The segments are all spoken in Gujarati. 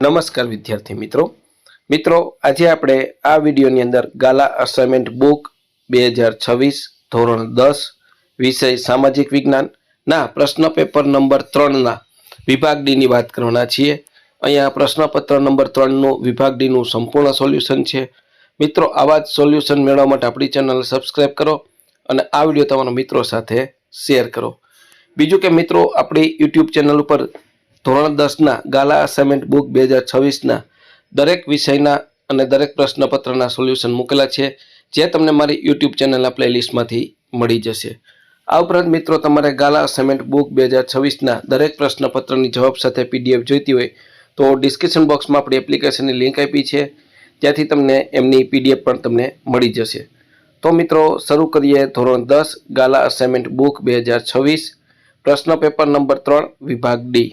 નમસ્કાર વિદ્યાર્થી મિત્રો. મિત્રો, આજે આપણે આ વિડીયોની અંદર ગાલા અસાઇનમેન્ટ બુક બે હજાર છવ્વીસ ધોરણ દસ વિષય સામાજિક વિજ્ઞાનના પ્રશ્ન પેપર નંબર ત્રણના વિભાગ ડીની વાત કરવાના છીએ. અહીંયા પ્રશ્નપત્ર નંબર ત્રણનું વિભાગ ડીનું સંપૂર્ણ સોલ્યુશન છે. મિત્રો, આવા જ સોલ્યુશન મેળવવા માટે આપણી ચેનલ સબસ્ક્રાઈબ કરો અને આ વીડિયો તમારા મિત્રો સાથે શેર કરો. બીજું કે મિત્રો, આપણી યુટ્યુબ ચેનલ ઉપર ધોરણ દસના ગાલા અસાઇનમેન્ટ બુક બે હજાર છવ્વીસના દરેક વિષયના અને દરેક પ્રશ્નપત્રના સોલ્યુશન મૂકેલા છે, જે તમને મારી યુટ્યુબ ચેનલના પ્લેલિસ્ટમાંથી મળી જશે. આ ઉપરાંત મિત્રો, તમારે ગાલા અસાઇનમેન્ટ બુક બે હજાર છવ્વીસના દરેક પ્રશ્નપત્રની જવાબ સાથે પીડીએફ જોઈતી હોય, તો ડિસ્ક્રિપ્શન બોક્સમાં આપણી એપ્લિકેશનની લિંક આપી છે, ત્યાંથી તમને એમની પીડીએફ પણ તમને મળી જશે. તો મિત્રો, શરૂ કરીએ ધોરણ દસ ગાલા અસાઇનમેન્ટ બુક બે હજાર છવ્વીસ, પ્રશ્ન પેપર નંબર ત્રણ, વિભાગ ડી.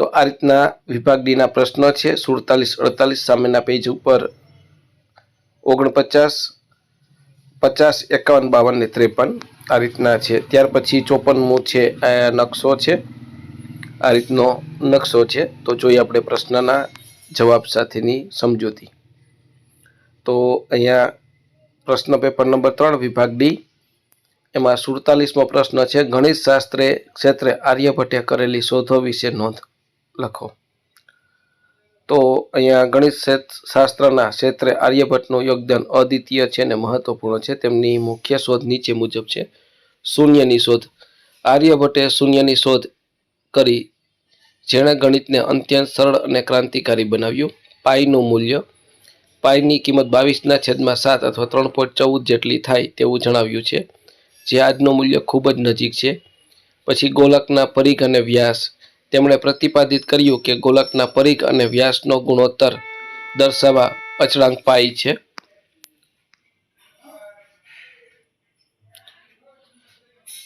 તો આ રીતના વિભાગ ડીના પ્રશ્નો છે. સુડતાલીસ, અડતાલીસ સામેના પેજ ઉપર ઓગણપચાસ, પચાસ, એકાવન, બાવન ને ત્રેપન આ રીતના છે. ત્યાર પછી ચોપનમું છે નકશો છે. આ રીતનો નકશો છે. તો જોઈએ આપણે પ્રશ્નના જવાબ સાથેની સમજૂતી. તો અહીંયા પ્રશ્ન પેપર નંબર ત્રણ, વિભાગ ડી. એમાં સુડતાલીસમો પ્રશ્ન છે. ગણિત શાસ્ત્રે ક્ષેત્રે આર્યભટ્ટે કરેલી શોધો વિશે નોંધ. લખો. તો અહીંયા ગણિત શાસ્ત્રના ક્ષેત્રે આર્યભટ્ટનું યોગદાન અદ્વિતીય છે અને મહત્વપૂર્ણ છે. તેમની મુખ્ય શોધ નીચે મુજબ છે. શૂન્યની શોધ. આર્યભટ્ટે શૂન્યની શોધ કરી, જેણે ગણિતને અત્યંત સરળ અને ક્રાંતિકારી બનાવ્યું. પાઈનું મૂલ્ય. પાઈની કિંમત બાવીસના છેદમાં સાત અથવા ત્રણ પોઈન્ટ ચૌદ જેટલી થાય તેવું જણાવ્યું છે. જે આજનું મૂલ્ય ખૂબ જ નજીક છે. પછી ગોલકના પરિઘ અને વ્યાસ. તેમણે પ્રતિપાદિત કર્યું કે ગોલકના પરિઘ અને વ્યાસનો ગુણોત્તર દર્શાવવા અચળાંક પાઈ છે.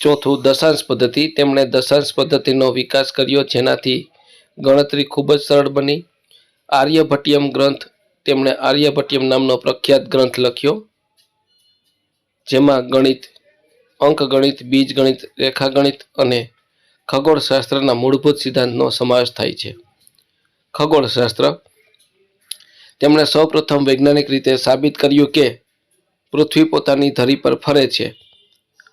ચોથું દશાંશ પદ્ધતિ. તેમણે દશાંશ પદ્ધતિનો વિકાસ કર્યો જેનાથી ગણતરી ખૂબ જ સરળ બની. આર્યભટ્ટિયમ ગ્રંથ. તેમણે આર્યભટ્ટિયમ નામનો પ્રખ્યાત ગ્રંથ લખ્યો, જેમાં ગણિત, અંકગણિત, બીજગણિત, રેખાગણિત અને ખગોળશાસ્ત્રના મૂળભૂત સિદ્ધાંતનો સમાવેશ થાય છે. ખગોળશાસ્ત્ર તેમણે સૌપ્રથમ વૈજ્ઞાનિક રીતે સાબિત કર્યું કે પૃથ્વી પોતાની ધરી પર ફરે છે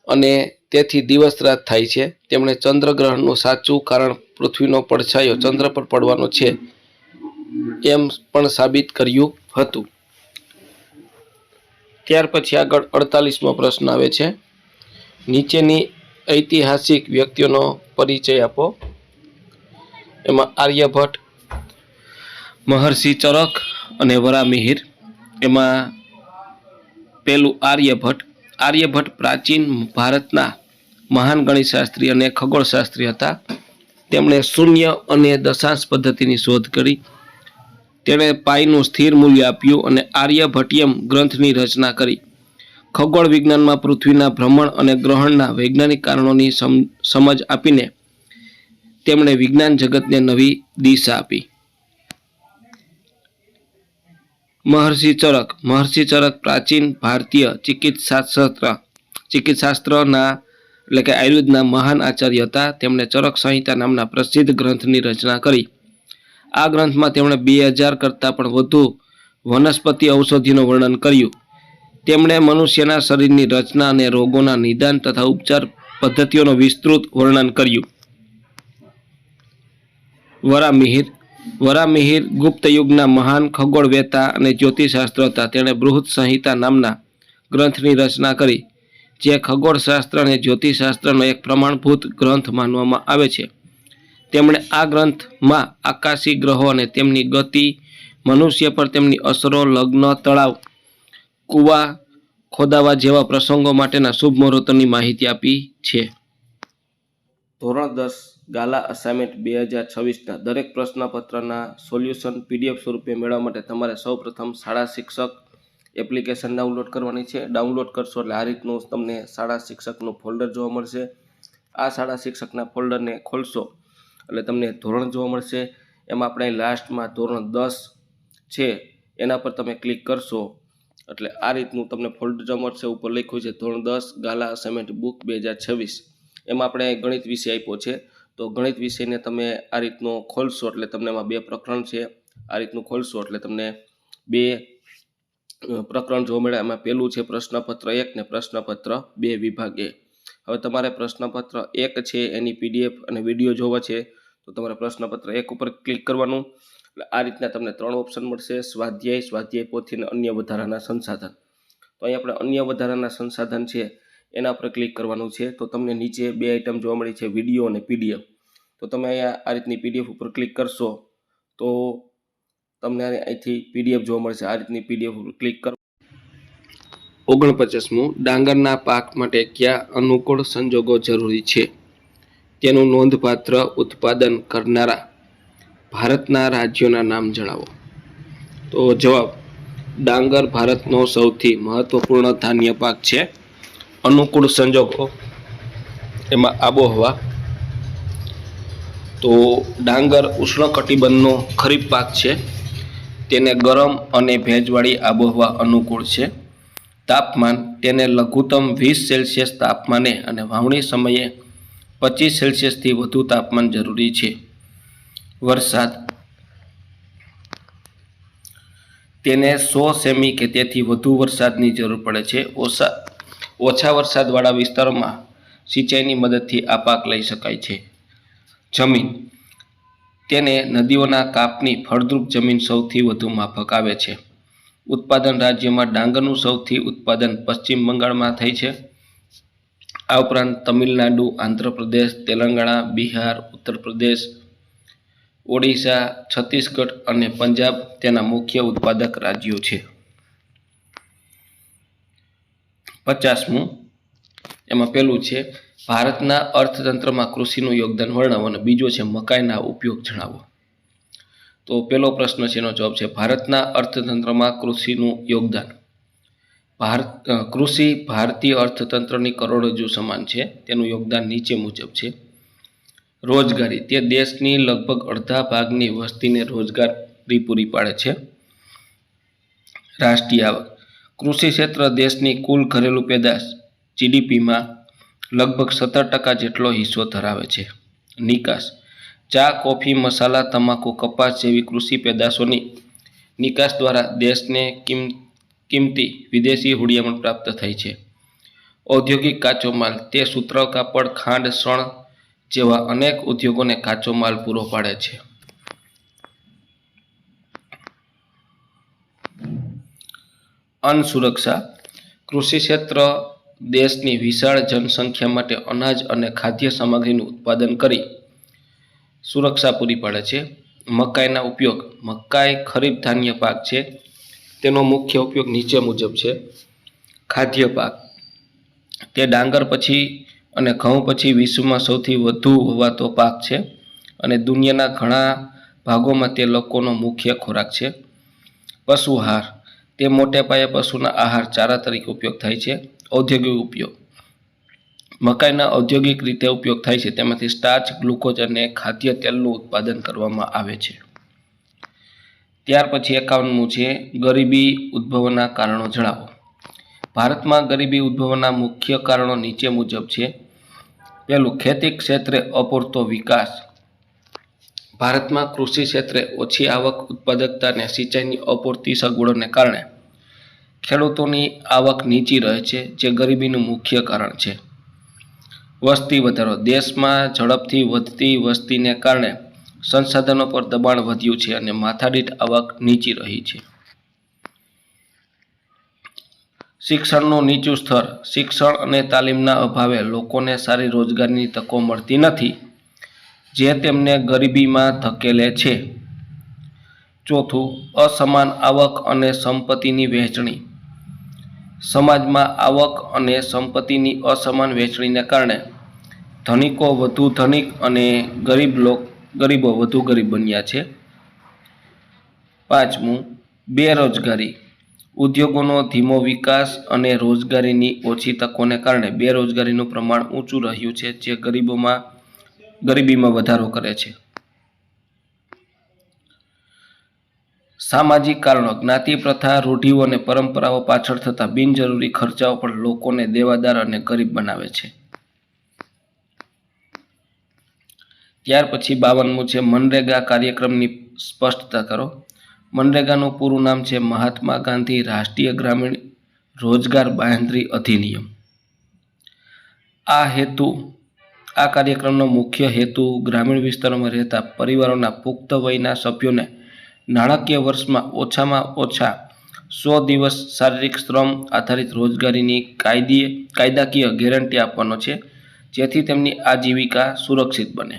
અને તેથી દિવસ રાત થાય છે. તેમણે ચંદ્રગ્રહણનું સાચું કારણ પૃથ્વીનો પડછાયો ચંદ્ર પર પડવાનો છે એમ પણ સાબિત કર્યું હતું. ત્યાર પછી આગળ અડતાલીસમો પ્રશ્ન આવે છે. નીચેની ઐતિહાસિક વ્યક્તિઓનો પરિચય આપો. એમાં આર્યભટ્ટ, મહર્ષિ ચરક અને વરામિહિર. એમાં પેલું આર્યભટ્ટ. આર્યભટ્ટ પ્રાચીન ભારતના મહાન ગણિતશાસ્ત્રી અને ખગોળશાસ્ત્રી હતા. તેમણે શૂન્ય અને દશાંશ પદ્ધતિની શોધ કરી. તેણે પાઈનું સ્થિર મૂલ્ય આપ્યું અને આર્યભટ્ટિયમ ગ્રંથની રચના કરી. ખગોળ વિજ્ઞાનમાં પૃથ્વીના ભ્રમણ અને ગ્રહણના વૈજ્ઞાનિક કારણોની સમ- સમજ આપીને તેમણે વિજ્ઞાન જગતને નવી દિશા આપી. મહર્ષિ ચરક. મહર્ષિ ચરક પ્રાચીન ભારતીય ચિકિત્સાશાસ્ત્ર ચિકિત્સાશાસ્ત્રના એટલે કે આયુર્વેદના મહાન આચાર્ય હતા. તેમણે ચરક સંહિતા નામના પ્રસિદ્ધ ગ્રંથની રચના કરી. આ ગ્રંથમાં તેમણે બે હજાર કરતાં પણ વધુ વનસ્પતિ ઔષધિનું વર્ણન કર્યું. તેમણે મનુષ્યના શરીરની રચના અને રોગોના નિદાન તથા ઉપચાર પદ્ધતિઓનું વિસ્તૃત વર્ણન કર્યું. વરામિહિર. વરામિહિર ગુપ્ત યુગના મહાન ખગોળવેતા અને જ્યોતિષશાસ્ત્ર હતા તેણે બૃહદ સંહિતા નામના ગ્રંથની રચના કરી, જે ખગોળશાસ્ત્ર અને જ્યોતિષશાસ્ત્રનો એક પ્રમાણભૂત ગ્રંથ માનવામાં આવે છે. તેમણે આ ગ્રંથમાં આકાશી ગ્રહો અને તેમની ગતિ, મનુષ્ય પર તેમની અસરો, લગ્ન, તળાવ, કુવા ખોદાવા જેવા પ્રસંગો માટેના શુભ મુહૂર્તોની માહિતી આપી છે. ધોરણ દસ, ગાલા અસાઇનમેન્ટ બે હજાર છવ્વીસના દરેક પ્રશ્નપત્રના સોલ્યુશન પીડીએફ સ્વરૂપે મેળવવા માટે તમારે સૌપ્રથમ શાળા શિક્ષક એપ્લિકેશન ડાઉનલોડ કરવાની છે. ડાઉનલોડ કરશો એટલે આ રીતનું તમને શાળા શિક્ષકનું ફોલ્ડર જોવા મળશે. આ શાળા શિક્ષકના ફોલ્ડરને ખોલશો એટલે તમને ધોરણ જોવા મળશે. એમાં આપણે લાસ્ટમાં ધોરણ દસ છે, એના પર તમે ક્લિક કરશો. એટલે આ રીતનું તમને ફોલ્ડ જમર છે ઉપર લખ્યું છે, ધોરણ દસ, ગાલા સેમેન્ટ બુક બે હજાર છવ્વીસ. એમાં આપણે ગણિત વિષય આપ્યો છે. તો ગણિત વિષયને તમે આ રીતનો ખોલશો એટલે તમને એમાં બે પ્રકરણ છે. આ રીતનું ખોલશો એટલે તમને બે પ્રકરણ જોવા મળે. એમાં પહેલું છે પ્રશ્નપત્ર એક ને પ્રશ્નપત્ર બે વિભાગ હવે તમારે પ્રશ્નપત્ર એક છે, એની પીડીએફ અને વીડિયો જોવા છે. તો તમારે પ્રશ્નપત્ર એક ઉપર ક્લિક કરવાનું. એટલે આ રીતના તમને ત્રણ ઓપ્શન મળશે, સ્વાધ્યાય સ્વાધ્યાય પોથી અને અન્ય વધારાના સંસાધન. તો અહીં આપણે અન્ય વધારાના સંસાધન છે, એના પર ક્લિક કરવાનું છે. તો તમને નીચે બે આઇટમ જોવા મળી છે વીડિયો અને પીડીએફ તો તમે અહીંયા આ રીતની પીડીએફ ઉપર ક્લિક કરશો, તો તમને અહીંથી પીડીએફ જોવા મળશે. આ રીતની પીડીએફ ઉપર ક્લિક કરો. ઓગણપચાસમું, ડાંગરના પાક માટે કયા અનુકૂળ સંજોગો જરૂરી છે? તેનું નોંધપાત્ર ઉત્પાદન કરનારા ભારતના રાજ્યોના નામ જણાવો. તો જવાબ, ડાંગર ભારતનો સૌથી મહત્વપૂર્ણ ધાન્ય પાક છે. અનુકૂળ સંજોગો, એમાં આબોહવા. તો ડાંગર ઉષ્ણકટિબંધનો ખરીફ પાક છે. તેને ગરમ અને ભેજવાળી આબોહવા અનુકૂળ છે. તાપમાન, તેને લઘુત્તમ વીસ સેલ્સિયસ તાપમાને અને વાવણી સમયે પચીસ સેલ્સિયસથી વધુ તાપમાન જરૂરી છે. વરસાદ. તેને સો સેમી કે તેથી વધુ વરસાદની જરૂર પડે છે. ઓછા ઓછા વરસાદવાળા વિસ્તારોમાં સિંચાઈની મદદથી આ પાક લઈ શકાય છે. જમીન. તેને નદીઓના કાપની ફળદ્રુપ જમીન સૌથી વધુ માફક આવે છે. ઉત્પાદન રાજ્યમાં ડાંગરનું સૌથી ઉત્પાદન પશ્ચિમ બંગાળમાં થાય છે. આ ઉપરાંત તમિલનાડુ, આંધ્રપ્રદેશ, તેલંગાણા, બિહાર ઉત્તર પ્રદેશ ઓડિશા, છત્તીસગઢ અને પંજાબ તેના મુખ્ય ઉત્પાદક રાજ્યો છે. પચાસમું, એમાં પહેલું છે, ભારતના અર્થતંત્રમાં કૃષિનું યોગદાન વર્ણવો અને બીજો છે, મકાઈના ઉપયોગ જણાવો. તો પહેલો પ્રશ્ન છે, એનો જવાબ છે, ભારતના અર્થતંત્રમાં કૃષિનું યોગદાન. ભારત કૃષિ ભારતીય અર્થતંત્રની કરોડરજ્જુ સમાન છે, તેનું યોગદાન નીચે મુજબ છે. રોજગારી. તે દેશની લગભગ અડધા ભાગની વસ્તીને રોજગારી પૂરી પાડે છે. રાષ્ટ્રીય આવક. કૃષિ ક્ષેત્ર દેશની કુલ ઘરેલું પેદાશ, જીડીપીમાં લગભગ સત્તર ટકા જેટલો હિસ્સો ધરાવે છે. નિકાસ. ચા, કોફી, મસાલા, તમાકુ, કપાસ જેવી કૃષિ પેદાશોની નિકાસ દ્વારા દેશને કિમ, કિંમતી વિદેશી હુડિયામણ પ્રાપ્ત થઈ છે. ઔદ્યોગિક કાચો માલ. તે સૂત્ર, કાપડ, ખાંડ, શણ જેવા અનેક ઉદ્યોગોને કાચો માલ પૂરો પાડે છે. અન્ન સુરક્ષા કૃષિ ક્ષેત્ર, દેશની વિશાળ જનસંખ્યા માટે અનાજ અને ખાદ્ય સામગ્રીનું ઉત્પાદન કરી સુરક્ષા પૂરી પાડે છે. મકાઈના ઉપયોગ, મકાઈ ખરીફ ધાન્ય પાક છે. તેનો મુખ્ય ઉપયોગ નીચે મુજબ છે. ખાદ્ય પાક, તે ડાંગર પછી અને ઘઉં પછી વિશ્વમાં સૌથી વધુ વવાતો પાક છે અને દુનિયાના ઘણા ભાગોમાં તે લોકોનો મુખ્ય ખોરાક છે. પશુ આહાર તે મોટે પાયે પશુના આહાર ચારા તરીકે ઉપયોગ થાય છે. ઔદ્યોગિક ઉપયોગ, મકાઈના ઔદ્યોગિક રીતે ઉપયોગ થાય છે. તેમાંથી સ્ટાર્ચ ગ્લુકોઝ અને ખાદ્ય તેલનું ઉત્પાદન કરવામાં આવે છે. ત્યાર પછી એકાવનમું છે, ગરીબી ઉદ્ભવના કારણો જણાવો. ભારતમાં ગરીબી ઉદ્ભવના મુખ્ય કારણો નીચે મુજબ છે. પહેલું, ખેતી ક્ષેત્રે અપૂરતો વિકાસ. ભારતમાં કૃષિ ક્ષેત્રે ઓછી આવક, ઉત્પાદકતા અને સિંચાઈની અપૂરતી સગવડોને કારણે ખેડૂતોની આવક નીચી રહે છે, જે ગરીબીનું મુખ્ય કારણ છે. વસ્તી વધારો. દેશમાં ઝડપથી વધતી વસ્તીને કારણે સંસાધનો પર દબાણ વધ્યું છે અને માથાદીઠ આવક નીચી રહી છે. શિક્ષણનું નીચું સ્તર. શિક્ષણ અને તાલીમના અભાવે લોકોને સારી રોજગારની તકો મળતી નથી, જે તેમને ગરીબીમાં ધકેલે છે. ચોથું, અસમાન આવક અને સંપત્તિની વહેંચણી. સમાજમાં આવક અને સંપત્તિની અસમાન વહેંચણીને કારણે ધનિકો વધુ ધનિક અને ગરીબ લોક, ગરીબો વધુ ગરીબ બન્યા છે. પાંચમું, બેરોજગારી. ઉદ્યોગોનો ધીમો વિકાસ અને રોજગારીની ઓછી તકોને કારણે બેરોજગારીનું પ્રમાણ ઊંચું રહ્યું છે, જે ગરીબોમાં, ગરીબીમાં વધારો કરે છે. સામાજિક કારણો, જ્ઞાતિ પ્રથા, રૂઢિઓ અને પરંપરાઓ પાછળ થતા બિનજરૂરી ખર્ચાઓ પણ લોકોને દેવાદાર અને ગરીબ બનાવે છે. ત્યાર પછી બાવનમું છે મનરેગા કાર્યક્રમની સ્પષ્ટતા કરો. મનરેગાનું પૂરું નામ છે મહાત્મા ગાંધી રાષ્ટ્રીય ગ્રામીણ રોજગાર બાંધરી અધિનિયમ. આ હેતુ, આ કાર્યક્રમનો મુખ્ય હેતુ ગ્રામીણ વિસ્તારોમાં રહેતા પરિવારોના પુખ્ત વયના સભ્યોને નાણાકીય વર્ષમાં ઓછામાં ઓછા સો દિવસ શારીરિક શ્રમ આધારિત રોજગારીની કાયદીય કાયદાકીય ગેરંટી આપવાનો છે, જેથી તેમની આજીવિકા સુરક્ષિત બને.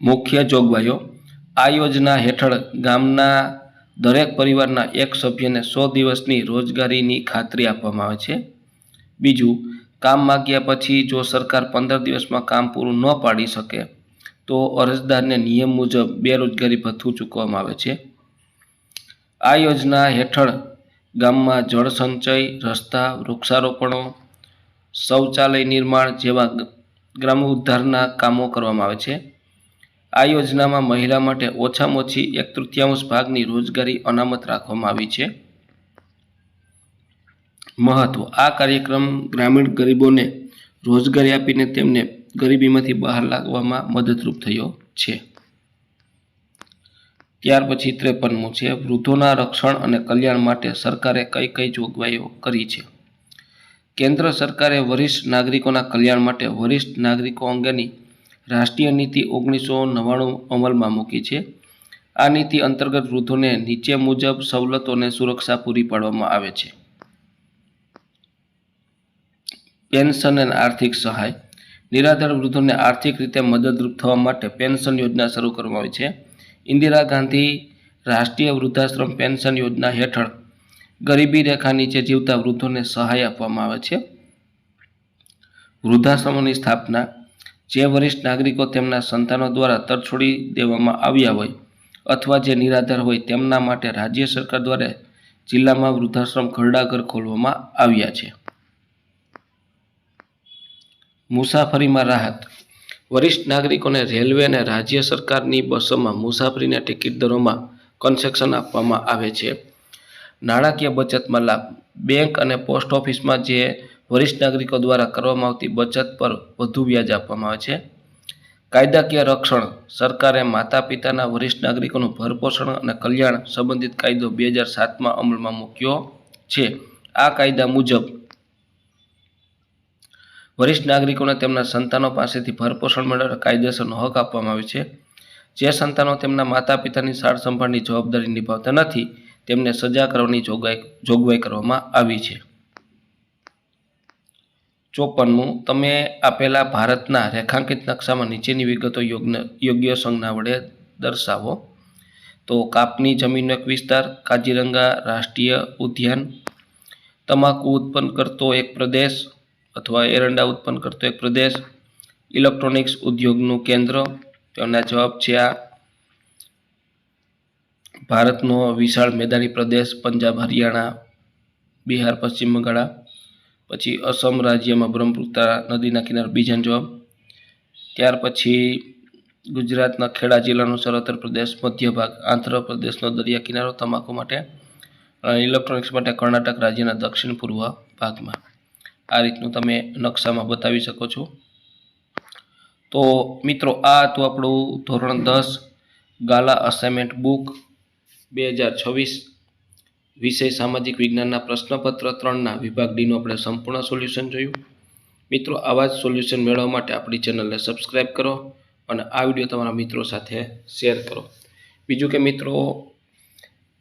મુખ્ય જોગવાઈઓ આ યોજના હેઠળ ગામના દરેક પરિવારના એક સભ્યને સો દિવસની રોજગારીની ખાતરી આપવામાં આવે છે. બીજું, કામ માગ્યા પછી જો સરકાર પંદર દિવસમાં કામ પૂરું ન પાડી શકે, તો અરજદારને નિયમ મુજબ બેરોજગારી ભથ્થું ચૂકવવામાં આવે છે. આ યોજના હેઠળ ગામમાં જળ સંચય, રસ્તા, વૃક્ષારોપણો, શૌચાલય નિર્માણ જેવા ગ્રામ ઉદ્ધારના કામો કરવામાં આવે છે. આ યોજનામાં મહિલા માટે ઓછામાં ઓછી એક તૃતીયાંશ ભાગની રોજગારી અનામત રાખવામાં આવી છે. મહત્વ, આ કાર્યક્રમ ગ્રામીણ ગરીબોને રોજગારી આપીને તેમને ગરીબીમાંથી બહાર લાવવામાં મદદરૂપ થયો છે. ત્યાર પછી ત્રેપનમું છે, વૃદ્ધોના રક્ષણ અને કલ્યાણ માટે સરકારે કઈ કઈ જોગવાઈઓ કરી છે? કેન્દ્ર સરકારે વરિષ્ઠ નાગરિકોના કલ્યાણ માટે વરિષ્ઠ નાગરિકો અંગેની રાષ્ટ્રીય નીતિ ઓગણીસો નવ્વાણું અમલમાં મૂકી છે. આ નીતિ અંતર્ગત વૃદ્ધોને નીચે મુજબ સવલતોને સુરક્ષા પૂરી પાડવામાં આવે છે. પેન્શન અને આર્થિક સહાય. નિરાધાર વૃદ્ધોને આર્થિક રીતે મદદરૂપ થવા માટે પેન્શન યોજના શરૂ કરવામાં આવી છે. ઇન્દિરા ગાંધી રાષ્ટ્રીય વૃદ્ધાશ્રમ પેન્શન યોજના હેઠળ ગરીબી રેખા નીચે જીવતા વૃદ્ધોને સહાય આપવામાં આવે છે. વૃદ્ધાશ્રમોની સ્થાપના જે વરિષ્ઠ નાગરિકો તેમના સંતાનો દ્વારા તરછોડી દેવામાં આવ્યા હોય અથવા જે નિરાધાર હોય તેમના માટે રાજ્ય સરકાર દ્વારા જિલ્લામાં વૃદ્ધાશ્રમ ઘરડાઘર ખોલવામાં આવ્યા છે. મુસાફરીમાં રાહત. વરિષ્ઠ નાગરિકોને રેલવે અને રાજ્ય સરકારની બસોમાં મુસાફરીના ટિકિટ દરોમાં કન્સેક્શન આપવામાં આવે છે. નાણાકીય બચતમાં લાભ. બેંક અને પોસ્ટ ઓફિસમાં જે વરિષ્ઠ નાગરિકો દ્વારા કરવામાં આવતી બચત પર વધુ વ્યાજ આપવામાં આવે છે. કાયદાકીય રક્ષણ, સરકારે માતા પિતાના વરિષ્ઠ નાગરિકોનું ભરપોષણ અને કલ્યાણ સંબંધિત કાયદો બે હજાર સાતમાં અમલમાં મૂક્યો છે. આ કાયદા મુજબ વરિષ્ઠ નાગરિકોને તેમના સંતાનો પાસેથી ભરપોષણ મેળવવા કાયદેસરનો હક આપવામાં આવે છે. જે સંતાનો તેમના માતા પિતાની સાર સંભાળની જવાબદારી નિભાવતા નથી, તેમને સજા કરવાની જોગવાઈ જોગવાઈ કરવામાં આવી છે. ચોપનમું, તમે આપેલા ભારતના રેખાંકિત નકશામાં નીચેની વિગતો યોગ્ય સંજ્ઞા વડે દર્શાવો. તો કાપની જમીનનો એક વિસ્તાર, કાજીરંગા રાષ્ટ્રીય ઉદ્યાન. તમાકુ ઉત્પન્ન કરતો એક પ્રદેશ અથવા એરંડા ઉત્પન્ન કરતો એક પ્રદેશ. ઇલેક્ટ્રોનિક્સ ઉદ્યોગનું કેન્દ્ર. તેના જવાબ છે આ. ભારતનો વિશાળ મેદાની પ્રદેશ, પંજાબ, હરિયાણા, બિહાર, પશ્ચિમ બંગાળ. પછી અસમ રાજ્યમાં બ્રહ્મપુત્રા નદીના કિનારે બીજાનો જવાબ. ત્યાર પછી ગુજરાતના ખેડા જિલ્લાનો સર્વોત્તર પ્રદેશ, મધ્ય ભાગ આંધ્રપ્રદેશનો દરિયા કિનારો તમાકુ માટે ઇલેક્ટ્રોનિક્સ માટે કર્ણાટક રાજ્યના દક્ષિણ પૂર્વ ભાગમાં. આ રીતનું તમે નકશામાં બતાવી શકો છો. તો મિત્રો, આ હતું આપણું ધોરણ દસ ગાલા અસાઇનમેન્ટ બુક બે હજાર છવ્વીસ. વિષય સામાજિક વિજ્ઞાનના પ્રશ્નપત્ર ત્રણના વિભાગ ડીનું આપણે સંપૂર્ણ સોલ્યુશન જોયું. મિત્રો, આવા જ સોલ્યુશન મેળવવા માટે આપણી ચેનલને સબસ્ક્રાઈબ કરો અને આ વીડિયો તમારા મિત્રો સાથે શેર કરો. બીજું કે મિત્રો,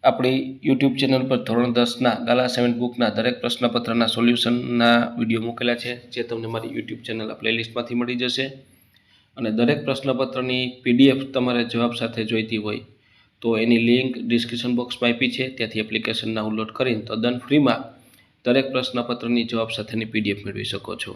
આપણી યુટ્યુબ ચેનલ પર ધોરણ દસના ગાલા સેવન બુકના દરેક પ્રશ્નપત્રના સોલ્યુશનના વીડિયો મૂકેલા છે, જે તમને મારી યુટ્યુબ ચેનલ પ્લેલિસ્ટમાંથી મળી જશે. અને દરેક પ્રશ્નપત્રની પીડીએફ તમારે જવાબ સાથે જોઈતી હોય તો એની લિંક ડિસ્ક્રિપ્શન બોક્સમાં આપી છે. ત્યાંથી એપ્લિકેશન ડાઉનલોડ કરીને તદ્દન ફ્રીમાં દરેક પ્રશ્નપત્રની જવાબ સાથેની પીડીએફ મેળવી શકો છો.